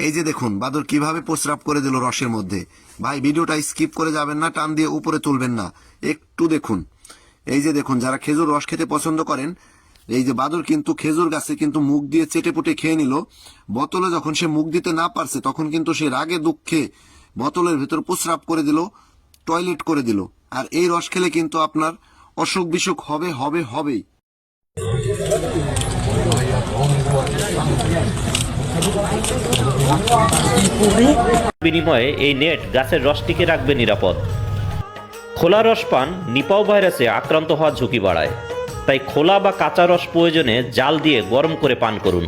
এই যে দেখুন, বাদর কীভাবে প্রস্রাব করে দিল রসের মধ্যে। ভাই, ভিডিওটা স্কিপ করে যাবেন না, টান দিয়ে উপরে তুলবেন না। একটু দেখুন। এই যে দেখুন, যারা খেজুর রস খেতে পছন্দ করেন, এই যে বাদর কিন্তু খেজুর গাছে কিন্তু মুখ দিয়ে চেটে পুটে খেয়ে নিল। বোতলে যখন সে মুখ দিতে না পারছে, তখন কিন্তু সে রাগে দুঃখে বোতলের ভেতর প্রস্রাব করে দিল, টয়লেট করে দিল। আর এই রস খেলে কিন্তু আপনার অসুখ বিসুখ হবে হবে, হবেই। বিনিময়ে এই নেট গাছের রসটিকে রাখবে নিরাপদ। খোলা রস পান নিপাও ভাইরাসে আক্রান্ত হওয়ার ঝুঁকি বাড়ায়। তাই খোলা বা কাঁচা রস প্রয়োজনে জাল দিয়ে গরম করে পান করুন।